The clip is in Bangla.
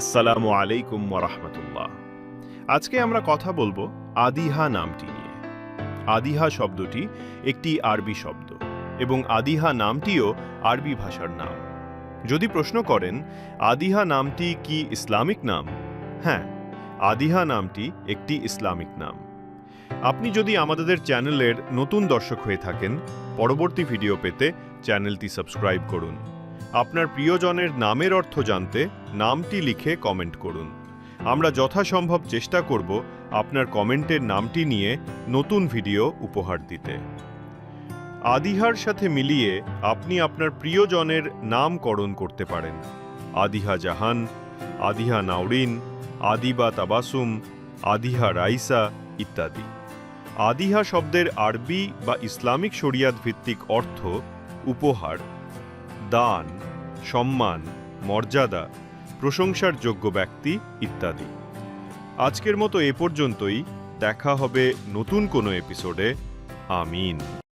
আসসালামু আলাইকুম ওরহমতুল্লাহ আজকে আমরা কথা বলব আদিহা নামটি নিয়ে। আদিহা শব্দটি একটি আরবি শব্দ এবং আদিহা নামটিও আরবি ভাষার নাম। যদি প্রশ্ন করেন, আদিহা নামটি কি ইসলামিক নাম? হ্যাঁ আদিহা নামটি একটি ইসলামিক নাম। আপনি যদি আমাদের চ্যানেলের নতুন দর্শক হয়ে থাকেন, পরবর্তী ভিডিও পেতে চ্যানেলটি সাবস্ক্রাইব করুন। আপনার প্রিয়জনের নামের অর্থ জানতে নামটি লিখে কমেন্ট করুন। আমরা যথাসম্ভব চেষ্টা করব আপনার কমেন্টের নামটি নিয়ে নতুন ভিডিও উপহার দিতে। আদিহার সাথে মিলিয়ে আপনি আপনার প্রিয়জনের নামকরণ করতে পারেন। আদিহা জাহান, আদিহা নাওরিন, আদিবা তাবাসুম, আদিহা রাইসা ইত্যাদি। আদিহা শব্দের আরবি বা ইসলামিক শরিয়াত ভিত্তিক অর্থ উপহার। দান, সম্মান, মর্যাদা, প্রশংসার যোগ্য ব্যক্তি ইত্যাদি। আজকের মতো এ পর্যন্তই। দেখা হবে নতুন কোনো এপিসোডে। আমিন।